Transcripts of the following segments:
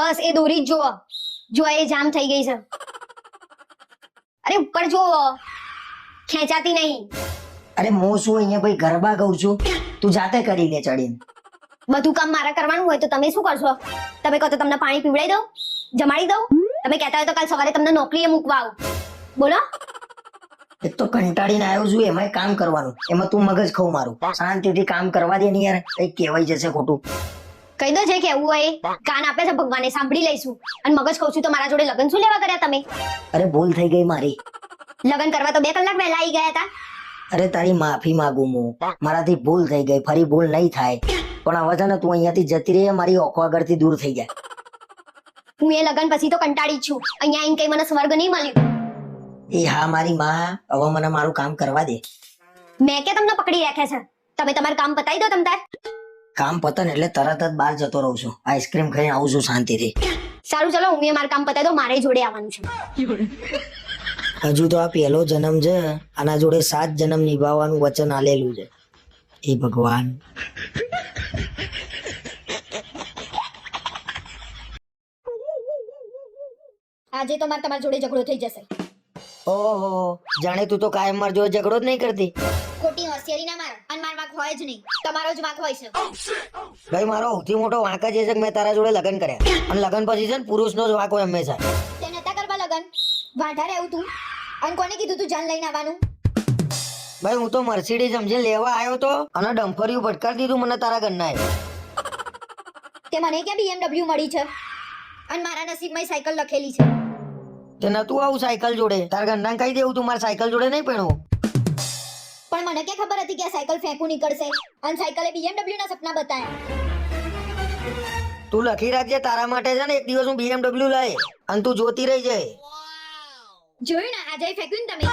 બસ એ દોરી જ જુઓ. જુઓ એ જામ થઈ ગઈ છે. અરે ઉપર જુઓ. ખેંચાતી નહીં. અરે હું શું અહીંયા ભાઈ ગરબા ગાઉં છું? તું જાતે કરી લે ચડીને. બધું કામ મારા કરવાનું હોય તો તમે શું કરશો? તમે કહો તો તમને પાણી પીવડાવી દઉં? જમાડી દઉં? તમે કહેતા હોય તો કાલ સવારે તમને નોકરીએ મૂકવા આવું. બોલો? એક તો કંટાળીને આવ્યો છું એમાં કામ કરવાનું. એમાં તું મગજ ખવું મારું. શાંતિથી કામ કરવા દે ને યાર. કઈ કહેવાય જશે ખોટું. કહી દો છે કે એવું હોય કાન આપે છે ભગવાને સાંભળી લઈશું. અને મગજ કહું છું તો મારા જોડે લગ્ન શું લેવા કર્યા તમે? અરે ભૂલ થઈ ગઈ મારી. લગ્ન કરવા તો બે કલાક વહેલા આવી ગયા હતા. અરે તારી માફી માંગુ હું. મારાથી ભૂલ થઈ ગઈ ફરી ભૂલ નહીં થાય. પણ હવે છે ને તું અહીંયાથી જતી રહી મારી ઓખો આગળથી દૂર થઈ જાય. હું એ લગ્ન પછી તો કંટાળી જ છું. અહીંયા આવીને કઈ મને સ્વર્ગ નહીં મળ્યું. એ હા મારી માં. હવે મને મારું કામ કરવા દે. મેં કે તમને પકડી રાખ્યા છે? તમે તમારું કામ પતાવી દો તમ તાર કામ પતન એટલે તરત જ બહાર જતો રહું છું. આઈસ્ક્રીમ ખાઈને આવું છું શાંતિથી. સારું ચલો હું મારું કામ પતાવી દો મારે જોડે આવવાનું છે. હજુ તો આ પહેલો જન્મ છે આના જોડે સાત જન્મ નિભાવવાનું વચન આલેલું છે. એ ભગવાન. આજે તો મારે તમારી જોડે ઝઘડો થઈ જશે. ઓહો જાણે તું તો કાયમ માર જોડે ઝઘડો જ નહીં કરતી. ખોટી ના માર. અને માર વાંક હોય જ નહીં. તમારો જ વાંક હોય છે. ભાઈ મારો સૌથી મોટો વાંક જ એ છે કે મેં તારા જોડે લગ્ન કર્યા. અને લગ્ન પછી છે ને પુરુષનો જ વાંક હોય હંમેશા. તે નતા કરવા લગ્ન? વાંઢા રહેવું તું? અને કોને કીધું તું જાન લઈને આવવાનું? ભાઈ હું તો મર્સિડીઝ સમજીને લેવા આવ્યો તો અને ડમ્ફરિયું ભટકાર દીધું મને તારા ઘરના તે મને ક્યાં બીએમડબ્લ્યુ મળી છે? અને મારા નસીબમાં સાયકલ લખેલી છે. તે નતું આવું સાયકલ જોડે. તારા ઘરના કહી દેવું તું મારા સાયકલ જોડે નહીં પહેણવું પણ મને કે ખબર હતી કે આ સાયકલ ફેંકું નીકળશે? અને સાયકલે BMW ના સપના બતાયા. તું લખી રાખજે તારા માટે છે ને એક દિવસ હું BMW લઈ અને તું જોતી રહી જાય જોયું ને? આજે ફેંક્યું ને તમે?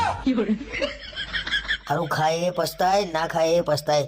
હારું ખાય એ પસ્તાય ના ખાય એ પસ્તાય.